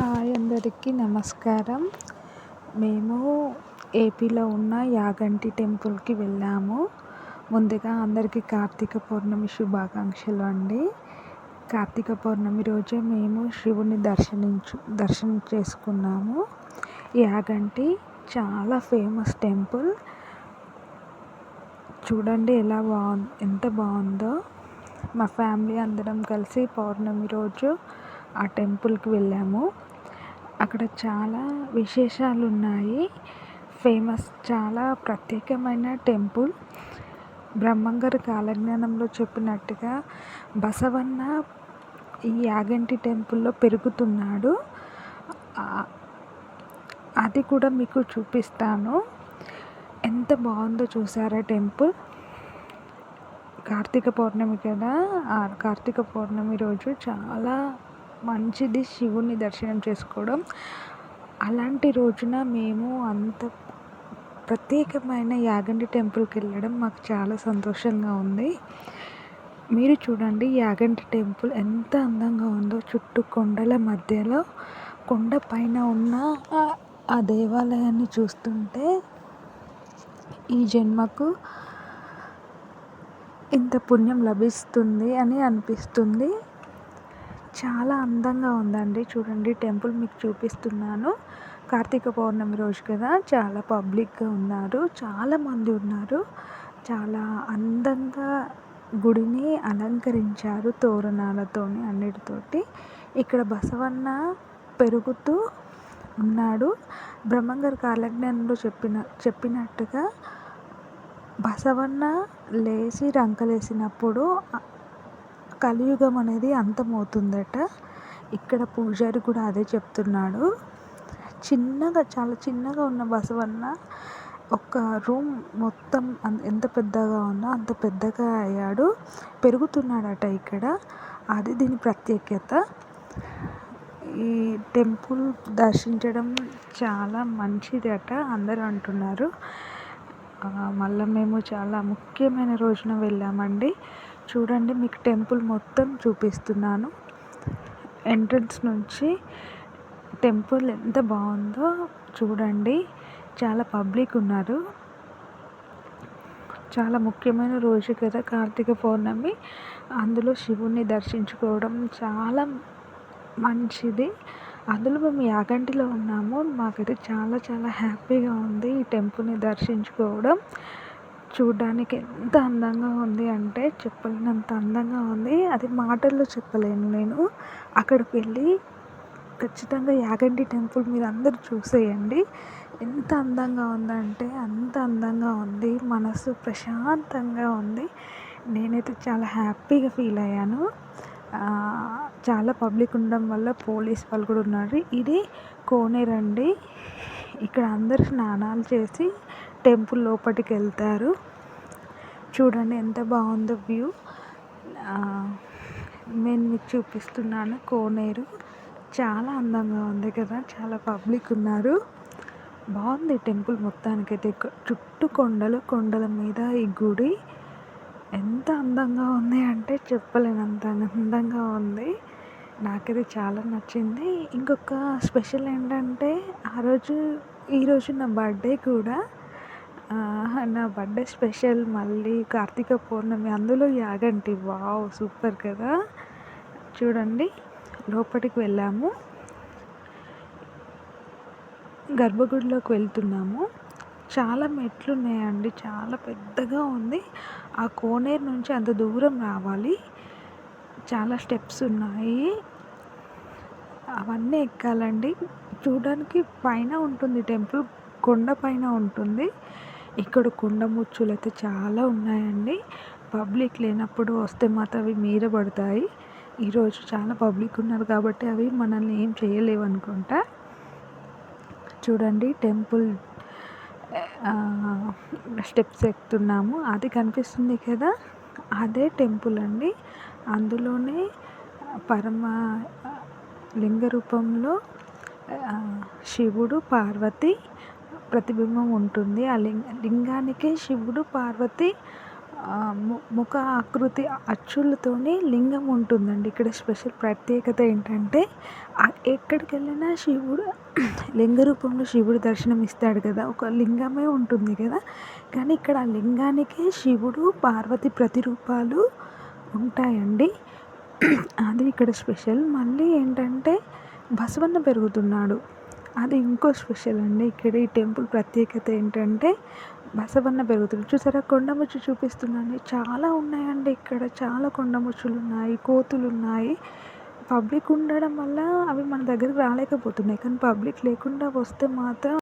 Hi అందరికీ నమస్కారం. మేము ఏపీలో ఉన్న యాగంటి టెంపుల్కి వెళ్ళాము. ముందుగా అందరికీ కార్తీక పౌర్ణమి శుభాకాంక్షలు అండి. కార్తీక పౌర్ణమి రోజే మేము శివుని దర్శనించు దర్శనం చేసుకున్నాము. యాగంటి చాలా ఫేమస్ టెంపుల్. చూడండి ఎలా బాగు ఎంత బాగుందో మా ఫ్యామిలీ అందరం కలిసి పౌర్ణమి రోజు ఆ టెంపుల్కి వెళ్ళాము. అక్కడ చాలా విశేషాలు ఉన్నాయి ఫేమస్ చాలా ప్రత్యేకమైన టెంపుల్. బ్రహ్మంగారు కాలజ్ఞానంలో చెప్పినట్టుగా బసవన్న ఈ యాగంటి టెంపుల్లో పెరుగుతున్నాడు. అది కూడా మీకు చూపిస్తాను. ఎంత బాగుందో చూసారా టెంపుల్? కార్తీక పౌర్ణమి కదా. ఆ కార్తీక పౌర్ణమి రోజు చాలా మంచిది శివుని దర్శనం చేసుకోవడం. అలాంటి రోజున మేము అంత ప్రత్యేకమైన యాగంటి టెంపుల్కి వెళ్ళడం మాకు చాలా సంతోషంగా ఉంది. మీరు చూడండి యాగంటి టెంపుల్ ఎంత అందంగా ఉందో. చుట్టూ కొండల మధ్యలో కొండ పైన ఉన్న ఆ దేవాలయాన్ని చూస్తుంటే ఈ జన్మకు ఇంత పుణ్యం లభిస్తుంది అని అనిపిస్తుంది. చాలా అందంగా ఉందండి. చూడండి టెంపుల్ మీకు చూపిస్తున్నాను. కార్తీక పౌర్ణమి రోజు కదా చాలా పబ్లిక్గా ఉన్నారు. చాలామంది ఉన్నారు. చాలా అందంగా గుడిని అలంకరించారు తోరణాలతోని అన్నిటితోటి. ఇక్కడ బసవన్న పెరుగుతూ ఉన్నాడు. బ్రహ్మంగారి కాలజ్ఞానంలో చెప్పిన చెప్పినట్టుగా బసవన్న లేచి రంకలేసినప్పుడు కలియుగం అనేది అంతమవుతుందట. ఇక్కడ పూజారి కూడా అదే చెప్తున్నాడు. చిన్నగా చాలా చిన్నగా ఉన్న బసవన్న ఒక రూమ్ మొత్తం ఎంత పెద్దగా ఉన్నా అంత పెద్దగా అయ్యాడు. పెరుగుతున్నాడట ఇక్కడ. అది దీని ప్రత్యేకత. ఈ టెంపుల్ దర్శించడం చాలా మంచిది అట అందరూ అంటున్నారు. మళ్ళీ మేము చాలా ముఖ్యమైన రోజున వెళ్ళామండి. చూడండి మీకు టెంపుల్ మొత్తం చూపిస్తున్నాను. ఎంట్రన్స్ నుంచి టెంపుల్ ఎంత బాగుందో చూడండి. చాలా పబ్లిక్ ఉన్నారు. చాలా ముఖ్యమైన రోజు కదా కార్తీక పౌర్ణమి. అందులో శివుణ్ణి దర్శించుకోవడం చాలా మంచిది. అందులో మేము యాగంటిలో ఉన్నాము. మాకైతే చాలా చాలా హ్యాపీగా ఉంది ఈ టెంపుల్ని దర్శించుకోవడం. చూడడానికి ఎంత అందంగా ఉంది అంటే చెప్పలేనంత అందంగా ఉంది. అది మాటల్లో చెప్పలేను నేను. అక్కడికి వెళ్ళి ఖచ్చితంగా యాగంటి టెంపుల్ మీరు అందరూ చూసేయండి. ఎంత అందంగా ఉందంటే అంత అందంగా ఉంది. మనసు ప్రశాంతంగా ఉంది. నేనైతే చాలా హ్యాపీగా ఫీల్ అయ్యాను. చాలా పబ్లిక్ ఉండడం వల్ల పోలీస్ వాళ్ళు కూడా ఉన్నారు. ఇది కోనేరండి. ఇక్కడ అందరు స్నానాలు చేసి టెంపుల్ లోపలికి వెళ్తారు. చూడండి ఎంత బాగుందో వ్యూ. నేను మీకు చూపిస్తున్నాను కోనేరు. చాలా అందంగా ఉంది కదా చాలా పబ్లిక్ ఉన్నారు. బాగుంది టెంపుల్ మొత్తానికైతే. చుట్టూ కొండలు కొండల మీద ఈ గుడి. ఎంత అందంగా ఉంది అంటే చెప్పలేనంత అందంగా ఉంది. నాకైతే చాలా నచ్చింది. ఇంకొక స్పెషల్ ఏంటంటే ఆ రోజు ఈరోజు నా బర్త్డే కూడా. నా బర్త్డే స్పెషల్ మళ్ళీ కార్తీక పౌర్ణమి. అందులో యాగంటి వావ్ సూపర్ కదా. చూడండి లోపలికి వెళ్ళాము. గర్భగుడిలోకి వెళ్తున్నాము. చాలా మెట్లు ఉన్నాయండి చాలా పెద్దగా ఉంది. ఆ కోనేరు నుంచి అంత దూరం రావాలి. చాలా స్టెప్స్ ఉన్నాయి. అవన్నీ ఎక్కాలండి. చూడడానికి పైన ఉంటుంది టెంపుల్ కొండ పైన ఉంటుంది. ఇక్కడ కొండ ముచ్చులు అయితే చాలా ఉన్నాయండి. పబ్లిక్ లేనప్పుడు వస్తే మాత్రం అవి మీద పడతాయి. ఈరోజు చాలా పబ్లిక్ ఉన్నారు కాబట్టి అవి మనల్ని ఏం చేయలేవు అనుకుంటా. చూడండి టెంపుల్ స్టెప్స్ ఎక్కుతున్నాము. అది కనిపిస్తుంది కదా? అదే టెంపుల్ అండి. అందులోనే పరమ లింగ రూపంలో శివుడు పార్వతి ప్రతిబింబం ఉంటుంది. ఆ లింగ లింగానికే శివుడు పార్వతి ము ముఖ ఆకృతి అచ్చులతోని లింగం ఉంటుందండి. ఇక్కడ స్పెషల్ ప్రత్యేకత ఏంటంటే ఎక్కడికి వెళ్ళినా శివుడు లింగ రూపంలో శివుడు దర్శనం ఇస్తాడు కదా. ఒక లింగమే ఉంటుంది కదా. కానీ ఇక్కడ ఆ లింగానికి శివుడు పార్వతి ప్రతిరూపాలు ఉంటాయండి. అది ఇక్కడ స్పెషల్. మళ్ళీ ఏంటంటే బసవన్న పెరుగుతున్నాడు. అది ఇంకో స్పెషల్ అండి. ఇక్కడ ఈ టెంపుల్ ప్రత్యేకత ఏంటంటే బసవన్న పెరుగుతుంది. చూసారా? కొండముచ్చు చూపిస్తున్నాను చాలా ఉన్నాయండి ఇక్కడ. చాలా కొండముచ్చులు ఉన్నాయి కోతులు ఉన్నాయి పబ్లిక్ ఉండడం వల్ల అవి మన దగ్గరకు రాలేకపోతున్నాయి. కానీ పబ్లిక్ లేకుండా వస్తే మాత్రం